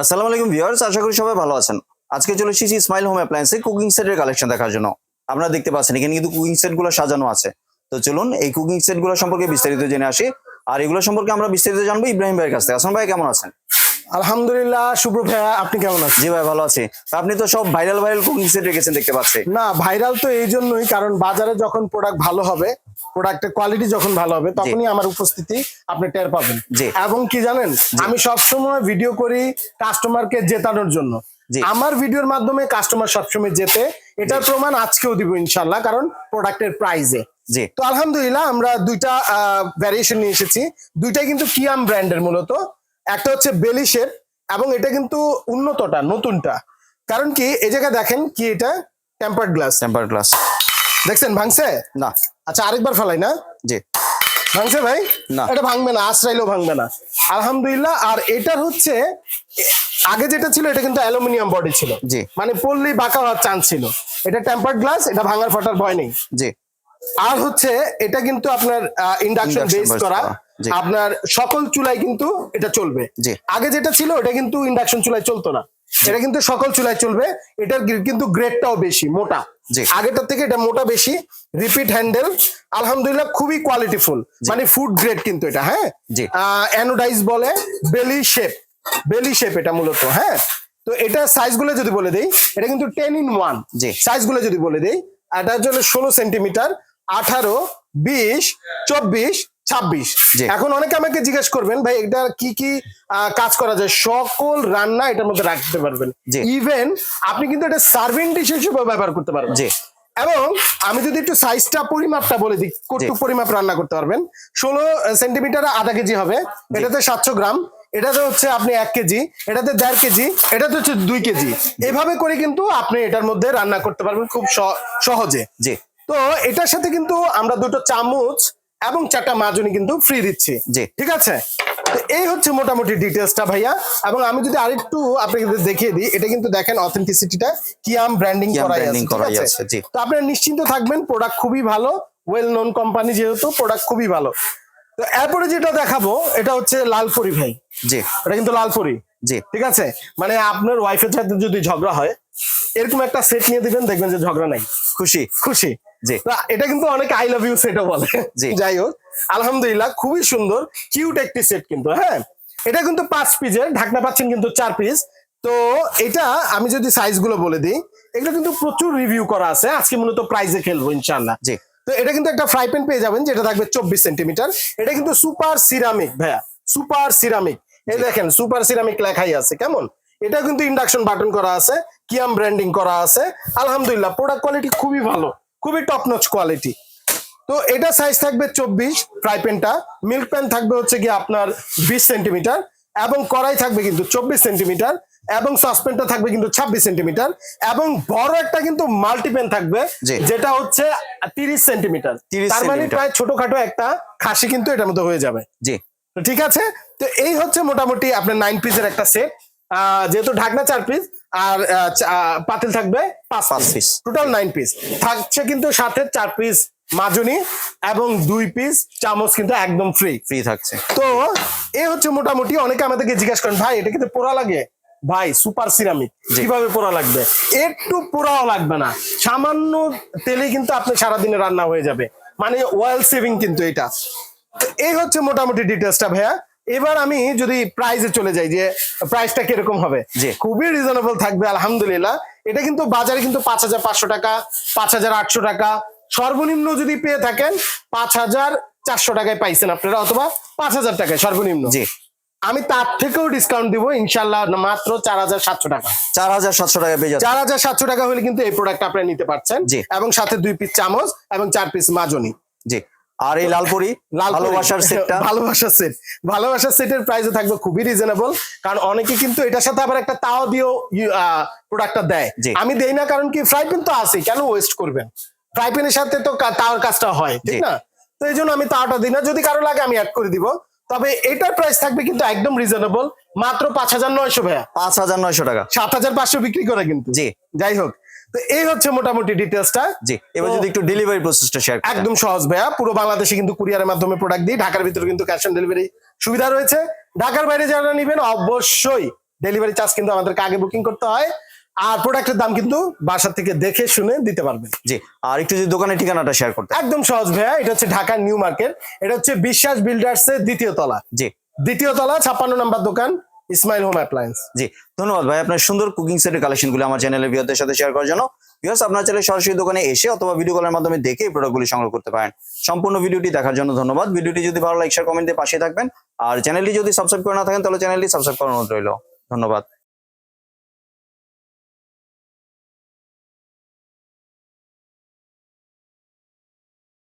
আসসালামু আলাইকুম ভিউয়ার্স আশা করি সবাই ভালো আছেন। আজকে চলে এসেছি স্মাইল হোম অ্যাপ্লায়েন্সে কুকিং সেটের কালেকশন দেখার জন্য। আপনারা দেখতে পাচ্ছেন এখানে কিন্তু কুকিং সেটগুলো সাজানো আছে। তো চলুন এই কুকিং সেটগুলো সম্পর্কে বিস্তারিত জেনে আসি। আর এগুলো সম্পর্কে আমরা বিস্তারিত জানব ইব্রাহিম ভাইয়ের কাছ থেকে। আসলাম ভাই কেমন আছেন? আলহামদুলিল্লাহ শুভ্র ভাইয়া আপনি কেমন আছেন? জি ভাই ভালো আছি। আপনি তো সব ভাইরাল ভাইরাল কুকিং সেট রেখেছেন দেখতে পাচ্ছি। না ভাইরাল তো এই জন্যই কারণ বাজারে যখন প্রোডাক্ট ভালো হবে প্রোডাক্টের কোয়ালিটি যখন ভালো হবে তখনই আমার উপস্থিতি আপনি টের পাবেন। এবং কি জানেন? আমি সবসময় ভিডিও করি কাস্টমারকে জেতানোর জন্য। আমার ভিডিওর মাধ্যমে কাস্টমার সবসময় জেতে এটার প্রমাণ আজকেও দিব ইনশাল্লাহ কারণ প্রোডাক্টের প্রাইজে জি। তো আলহামদুলিল্লাহ আমরা দুইটা ভ্যারিয়েশন নিয়ে এসেছি। দুইটাই কিন্তু কিয়াম ব্র্যান্ডের মূলত। একটা হচ্ছে বেলিশের এবং এটা কিন্তু উন্নতটা নতুনটা। কারণ কি? এই জায়গায় দেখেন কি এটা? টেম্পার্ড গ্লাস টেম্পার গ্লাস দেখছেন ভাঙছে? না। আচ্ছা আরেকবার ফেলাই না? জি। ভাঙছে ভাই? না। এটা ভাঙবে না আশ্রাইলেও ভাঙবে না। আলহামদুলিল্লাহ আর এটার হচ্ছে আগে যেটা ছিল এটা কিন্তু অ্যালুমিনিয়াম বডি ছিল। জি। মানে পড়লেই বাঁকা হওয়ার চান্স ছিল। এটা টেম্পার্ড গ্লাস এটা ভাঙার ফাটার ভয় নেই। জি। আর হচ্ছে এটা কিন্তু আপনার ইন্ডাকশন বেস করা আপনার সকল চুলায় কিন্তু এটা চলবে। আগে যেটা ছিল এটা কিন্তু ইন্ডাকশন চুলায় চলতো না। এটা কিন্তু সকল চুলায় চলবে। এটার কিন্তু গ্রেডটাও বেশি মোটা। আগেটার থেকে এটা মোটা বেশি রিপিট হ্যান্ডেল আলহামদুলিল্লাহ খুবই কোয়ালিটিফুল মানে ফুড গ্রেড কিন্তু এটা হ্যাঁ। অ্যানোডাইজ বলে বেলি শেপ বেলি শেপ এটা মূলত হ্যাঁ? তো এটা সাইজগুলো যদি বলে দেই এটা কিন্তু টেন ইন ওয়ান জি। সাইজগুলো যদি বলে দেই এটা হচ্ছে ষোলো সেন্টিমিটার আঠারো বিশ চব্বিশ ছাব্বিশ। এখন অনেকে আমাকে জিজ্ঞেস করবেন ভাই এটা কি কি কাজ করা যায়? সকল রান্না এটার মধ্যে রাখতে পারবেন। ইভেন আপনি কিন্তু এটা সার্ভিং ডিশ হিসেবে ব্যবহার করতে পারবেন। জি। এবং আমি যদি একটু সাইজটা পরিমাপটা বলে দিই কতটুকু পরিমাপ রান্না করতে পারবেন। ষোলো সেন্টিমিটার আধা কেজি হবে। এটাতে সাতশো গ্রাম। এটাতে হচ্ছে আপনি এক কেজি। এটাতে দেড় কেজি। এটাতে হচ্ছে দুই কেজি। এভাবে করে কিন্তু আপনি এটার মধ্যে রান্না করতে পারবেন খুব সহ- সহজে। জি। তো এটার সাথে কিন্তু আমরা দুটো চামচ এবং চারটা মাজনি কিন্তু ফ্রি দিচ্ছি। জি। ঠিক আছে? এই হচ্ছে মোটামুটি ডিটেলসটা ভাইয়া। এবং আমি যদি আরেকটু আপনাকে দেখিয়ে দিই এটা কিন্তু দেখেন অথেন্টিসিটিটা কিয়াম ব্র্যান্ডিং branding আছে। তো আপনারা নিশ্চিন্ত থাকবেন প্রোডাক্ট খুবই ভালো ওয়েল নোন কোম্পানি যেহেতু প্রোডাক্ট খুবই ভালো। তো এরপরে যেটা দেখাবো এটা হচ্ছে লালপুরি ভাই। জি। এটা কিন্তু লালপুরি। জি। ঠিক আছে? মানে আপনার ওয়াইফের সাথে যদি ঝগড়া হয় এরকম একটা সেট নিয়ে দিবেন দেখবেন যে ঝগড়া নাই। খুশি। খুশি। জি। এটা কিন্তু অনেক আই লাভ ইউ সেটও বলে। জি। যাই হোক আলহামদুলিল্লাহ খুবই সুন্দর কিউট একটি সেট কিন্তু হ্যাঁ? এটা কিন্তু পাঁচ পিসের ঢাকনা পাচ্ছেন কিন্তু চার পিস তো এটা আমি যদি সাইজগুলো বলে দিই এগুলো কিন্তু প্রচুর রিভিউ করা আছে। আজকে মূলত প্রাইজে খেলব ইনশাল্লাহ জি। তো এটা কিন্তু একটা ফ্রাই প্যান পেয়ে যাবেন যেটা থাকবে চব্বিশ সেন্টিমিটার এটা কিন্তু সুপার সিরামিক ভাইয়া। সুপার সিরামিক এই দেখেন সুপার সিরামিক লেখাই আছে কেমন? এটা কিন্তু ইন্ডাকশন বাটন করা আছে কিয়াম ব্র্যান্ডিং করা আছে। আলহামদুলিল্লাহ প্রোডাক্ট কোয়ালিটি খুবই ভালো। খুবই টপ নচ কোয়ালিটি তো এটা সাইজ থাকবে চব্বিশ ফ্রাই প্যানটা মিল্ক প্যান থাকবে হচ্ছে গিয়ে আপনার বিশ সেন্টিমিটার এবং কড়াই থাকবে কিন্তু চব্বিশ সেন্টিমিটার এবং সসপ্যানটা থাকবে কিন্তু ছাব্বিশ সেন্টিমিটার এবং বড় একটা কিন্তু মাল্টিপেন থাকবে যেটা হচ্ছে তিরিশ সেন্টিমিটার 30 তার মানে প্রায় ছোটখাটো একটা খাসি কিন্তু এটার মধ্যে হয়ে যাবে। জি। তো ঠিক আছে? তো এই হচ্ছে মোটামুটি আপনার নাইন পিসের একটা সেট যেহেতু ঢাকনা চার পিস আর পাতিল থাকবে পাঁচ পাঁচ পিস টোটাল নাইন পিস থাকছে কিন্তু সাথে চার পিস মাজনি এবং দুই পিস চামচ কিন্তু একদম ফ্রি ফ্রি থাকছে। তো এই হচ্ছে মোটামুটি অনেকে আমাদেরকে জিজ্ঞাসা করেন ভাই এটা কিন্তু পোড়া লাগে? ভাই সুপার সিরামিক। কীভাবে পোড়া লাগবে? একটু পোড়াও লাগবে না। সামান্য তেলে কিন্তু আপনি সারাদিনে রান্না হয়ে যাবে। মানে ওয়েল সেভিং কিন্তু এটা। এই হচ্ছে মোটামুটি ডিটেলসটা ভাইয়া। এবার আমি যদি প্রাইসে চলে যাই যে প্রাইসটা কীরকম হবে। খুবই রিজনেবল থাকবে আলহামদুলিল্লাহ। এটা কিন্তু বাজারে কিন্তু পাঁচ হাজার পাঁচশো টাকা পাঁচ হাজার আটশো টাকা। সর্বনিম্ন যদি পেয়ে থাকেন পাঁচ হাজার চারশো টাকায় পাইছেন আপনারা অথবা পাঁচ হাজার টাকায় সর্বনিম্ন। জি। আমি তার থেকেও ডিসকাউন্ট দিব ইনশাল্লাহ মাত্র চার হাজার সাতশো টাকা। চার হাজার সাতশো টাকা পেয়ে চার হাজার সাতশো টাকা হলে কিন্তু এই প্রোডাক্ট আপনারা নিতে পারছেন। এবং সাথে দুই পিস চামচ এবং চার পিস মাজনি। জি। আর এই লালপুরি লাল ভালোবাসার সেটটা। ভালোবাসার সেট। ভালোবাসার সেটের প্রাইসও থাকবে খুবই রিজনেবল কারণ অনেকে কিন্তু এটার সাথে আবার একটা তাও দিয়েও প্রোডাক্টটা দেয়। আমি দেই না কারণ কি ফ্রাই প্যান তো আছে কেন ওয়েস্ট করবেন? ফ্রাই প্যানের সাথে তো তাওয়ার কাজটা হয় ঠিক না? তো এই জন্য আমি তাওয়াটা দিই না। যদি কারও লাগে আমি অ্যাড করে দিব। তবে এটার প্রাইস থাকবে কিন্তু একদম রিজনেবল মাত্র পাঁচ হাজার নয়শো ভাইয়া। পাঁচ হাজার নয়শো টাকা। সাত হাজার পাঁচশো বিক্রি করে কিন্তু। জি। যাই হোক। তো এই হচ্ছে মোটামুটি ডিটেলসটা জি এবার যদি একটু ডেলিভারি প্রসেসটা শেয়ার একদম সহজ ভাইয়া পুরো বাংলাদেশে কিন্তু কুরিয়ারের মাধ্যমে প্রোডাক্ট দিই ঢাকার ভিতরে কিন্তু ক্যাশ অন ডেলিভারি সুবিধা রয়েছে। ঢাকার বাইরে যারা নিবেন অবশ্যই ডেলিভারি চার্জ কিন্তু আমাদেরকে আগে বুকিং করতে হয়। আর প্রোডাক্টের দাম কিন্তু বাসা থেকে দেখে শুনে দিতে পারবেন। জি আর একটু যদি দোকানের ঠিকানাটা শেয়ার করতে। একদম সহজ ভাইয়া এটা হচ্ছে ঢাকার নিউ মার্কেট। এটা হচ্ছে বিশ্বাস বিল্ডার্স এর দ্বিতীয় তলা। জি। দ্বিতীয় তলা ছাপ্পান্ন নাম্বার দোকান ইসমাইল হোম অ্যাপ্লায়েন্স জি, ধন্যবাদ ভাই। আপনার সুন্দর কুকিং সেটের কালেকশনগুলো আমার চ্যানেলের ভিউয়ারদের সাথে শেয়ার করার জন্য। ভিওস আপনার চাইলে সরাসরি দোকানে এসে অথবা ভিডিও কলের মাধ্যমে দেখে এই প্রোডাক্টগুলি সংগ্রহ করতে পারেন। সম্পূর্ণ ভিডিওটি দেখার জন্য ধন্যবাদ। ভিডিওটি যদি ভালো লাইক শেয়ার কমেন্টে পাশে থাকবেন। আর চ্যানেলটি যদি সাবস্ক্রাইব করে না থাকেন, তাহলে চ্যানেলটি সাবস্ক্রাইব করানো রইল। ধন্যবাদ।